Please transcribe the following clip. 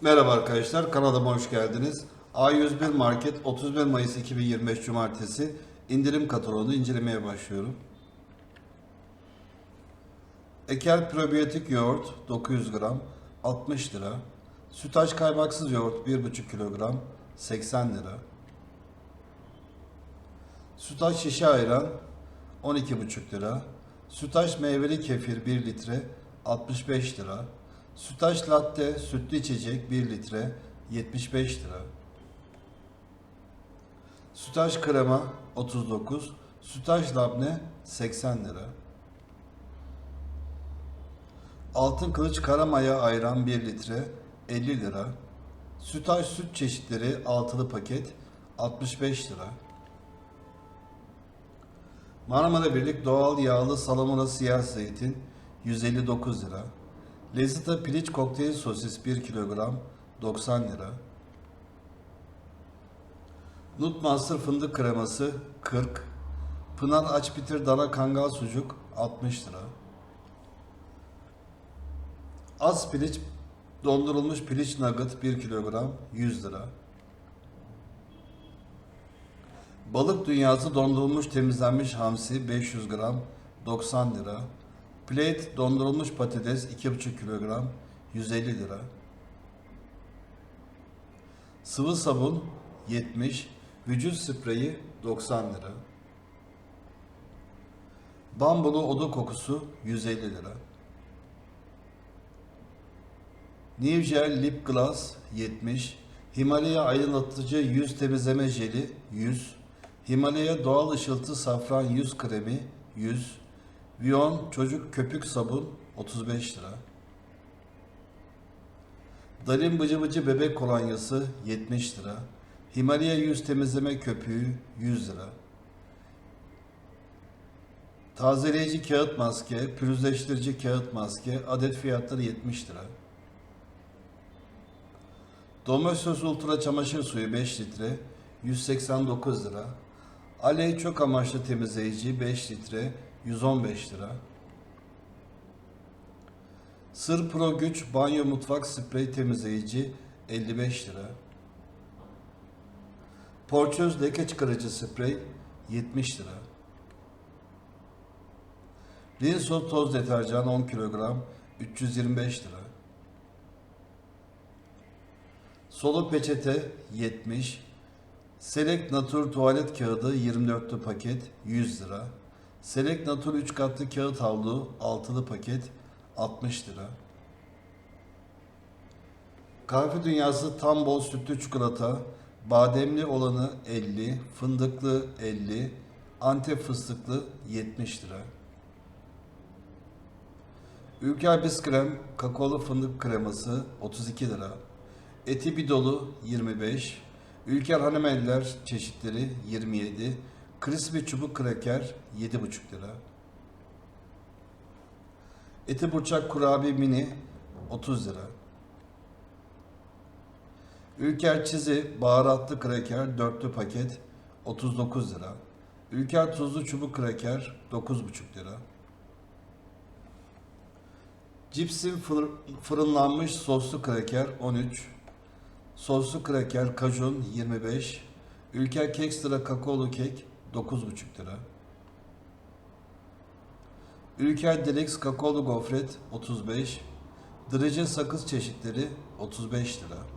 Merhaba arkadaşlar, kanalıma hoş geldiniz. A101 Market 31 Mayıs 2025 Cumartesi indirim kataloğunu incelemeye başlıyorum. Eker probiyotik yoğurt 900 gram 60 lira. Sütaş kaymaksız yoğurt 1,5 kilogram 80 lira. Sütaş şişe ayran 12,5 lira. Sütaş meyveli kefir 1 litre 65 lira. Sütaş latte sütlü içecek 1 litre 75 lira. Sütaş krema 39, sütaş labne 80 lira. Altın kılıç karamaya ayran 1 litre 50 lira. Sütaş süt çeşitleri altılı paket 65 lira. Marmara Birlik doğal yağlı salamura siyah zeytin 159 lira. Lezzeta piliç kokteyl sosis 1 kilogram 90 lira. Nutmaster fındık kreması 40. Pınar Açbitir dana kangal sucuk 60 lira. Az piliç dondurulmuş piliç nugget 1 kilogram 100 lira. Balık dünyası dondurulmuş temizlenmiş hamsi 500 gram 90 lira. Plate dondurulmuş patates 2,5 kilogram 150 lira. Sıvı sabun 70, vücut spreyi 90 lira. Bambulu oda kokusu 150 lira. Nivea Lip Gloss 70, Himalaya aydınlatıcı yüz temizleme jeli 100, Himalaya doğal ışıltı safran yüz kremi 100, Vion çocuk köpük sabun 35 lira. Dalim bıcı bıcı bebek kolonyası 70 lira. Himalaya yüz temizleme köpüğü 100 lira. Tazeleyici kağıt maske, pürüzleştirici kağıt maske adet fiyatları 70 lira. Domestos Ultra çamaşır suyu 5 litre 189 lira. Aley çok amaçlı temizleyici 5 litre 115 lira. Sır Pro Güç banyo mutfak sprey temizleyici 55 lira. Porçöz leke çıkarıcı sprey 70 lira. Rinso toz deterjan 10 kilogram 325 lira. Solo peçete 70. Select Natur tuvalet kağıdı 24'lü paket 100 lira. Select Natur 3 katlı kağıt havlu 6'lı paket 60 lira. Kahve Dünyası tam bol sütlü çikolata, bademli olanı 50, fındıklı 50, antep fıstıklı 70 lira. Ülker Biskrem kakaolu fındık kreması 32 lira. Eti bidolu 25, Ülker Hanımeller çeşitleri 27, Crispy çubuk kraker 7,5 lira. Eti burçak kurabiye mini 30 lira. Ülker çizi baharatlı kraker dörtlü paket 39 lira. Ülker tuzlu çubuk kraker 9,5 lira. Cipsin fır- fırınlanmış soslu kraker 13. Soslu kraker kajun 25. Ülker Kekstra kakaolu kek 9,5 lira. Ülker Deluxe kakaolu gofret 35. Drece sakız çeşitleri 35 lira.